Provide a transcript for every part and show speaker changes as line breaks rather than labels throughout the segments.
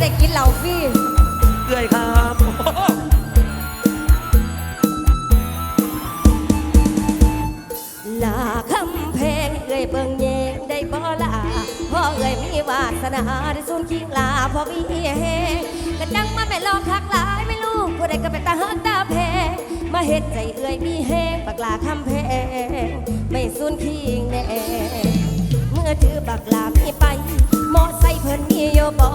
ได้กินเหล้าพี่เกลือยครับลาคำเพลงเอ่ยเบิ่งเยงได้บ่ล่ะพ่อเอ่ยมีวาสนาได้สูนคิงลาพ่อมีเฮงกระจังมาแม่ลองคักหลายไม่รู้ผู้ใดก็ไปตาเฮิรตาเพงมาเฮ็ดใจเอ่ยมีเฮงปากลาคำเพลงไม่สูนคิงแน่เมื่อถือปากลามีไปหมอใส่เพิ่นมีโยบอ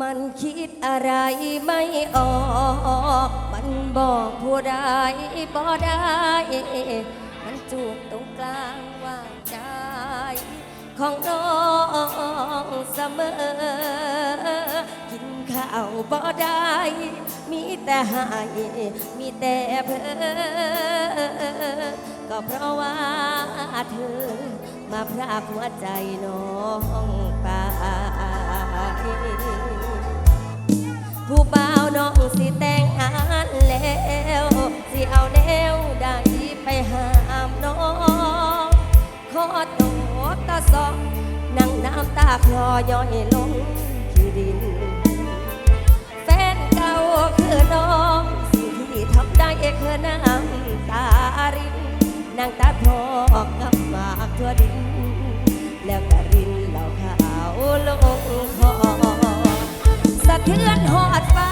มันคิดอะไรไม่ออก มันบอกผู้ใดบ่ได้ มันจูบตรงกลางว่างใจ ของน้องเสมอ กินข้าวบ่ได้ มีแต่หาย มีแต่เพ้อ ก็เพราะว่าเธอ มาพรากหัวใจน้องไป น้องสิแต่งงานแล้วสิเอาแนวใดไปหามน้องขอโตตาสองนั่งน้ำตาคลอย่อยลงที่ดิน แฟนเก่าคือน้องสิ่งที่ทำได้คือน้ำตารินนั่งตาพอกกับหมากทั่วดิน แล้วก็รินเหล่าขาวลงคอสะเทือนหอดฟ้า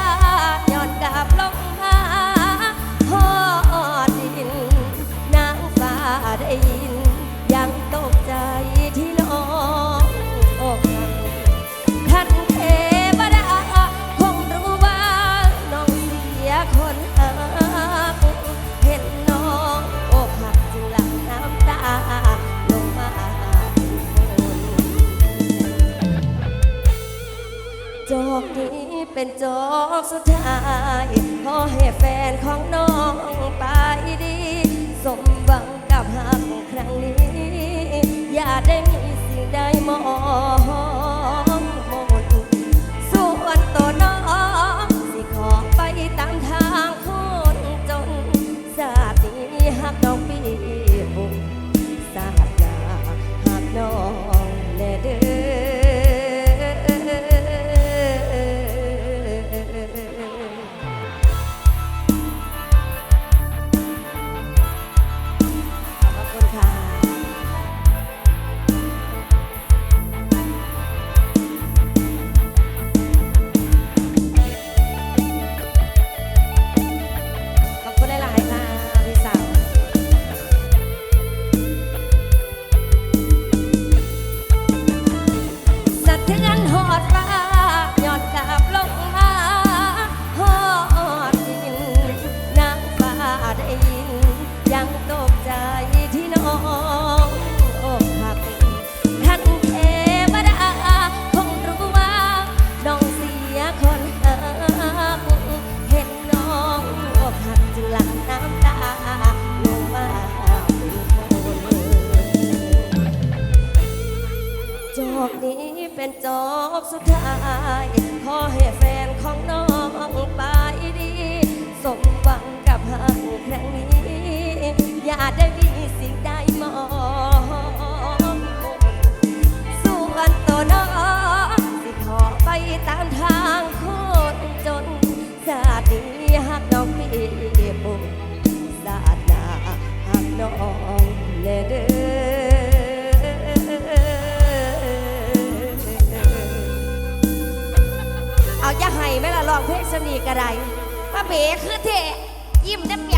กนี้เป็นจอกสุดท้าย ขอให้แฟนของน้อง นีกระไรพระเบคือเทยิ้มน้ำยา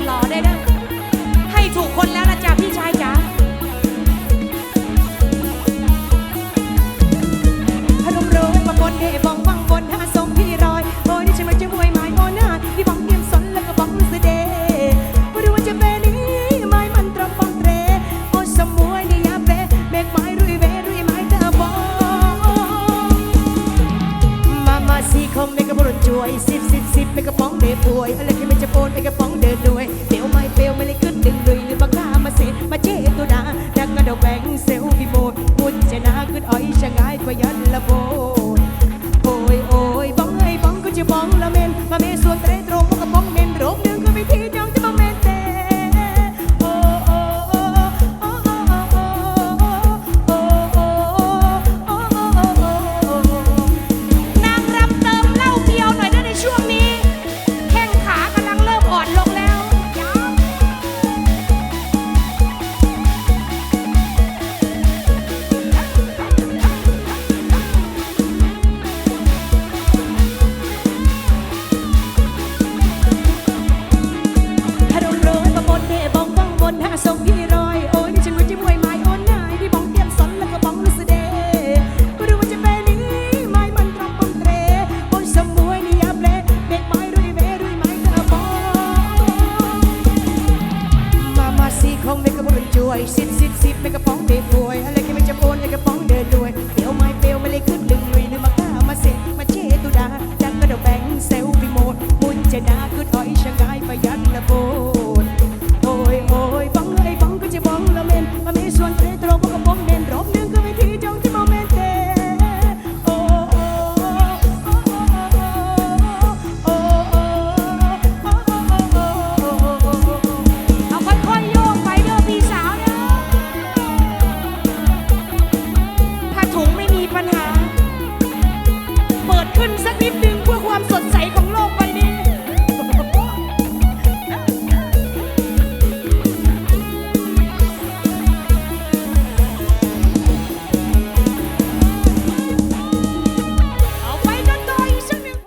ดหล่อได้ด้วให้ถูกคนแล้วนะจ๊ะพี่ชายจ๊าพนมโรยประมนเดบองฟังบนหาสงพี่รอย โอ้ยนี่ฉันมาจะหวยไม้โอหน้าที่บองเตรียมสนแล้วก็บองเสเดไม่รู้ว่าจะเป็นนี้ไม้มันตรำบังเตรโอ้สมวยนี่ยาเปเมกไม้รุยเวรุยไม้เธอบองมามาสีคอมเมกะบรุจวยสิบสิบสิบเมกะป้องเดป่วยอะไรที่ไม่จะโอน
เมกะ Bom.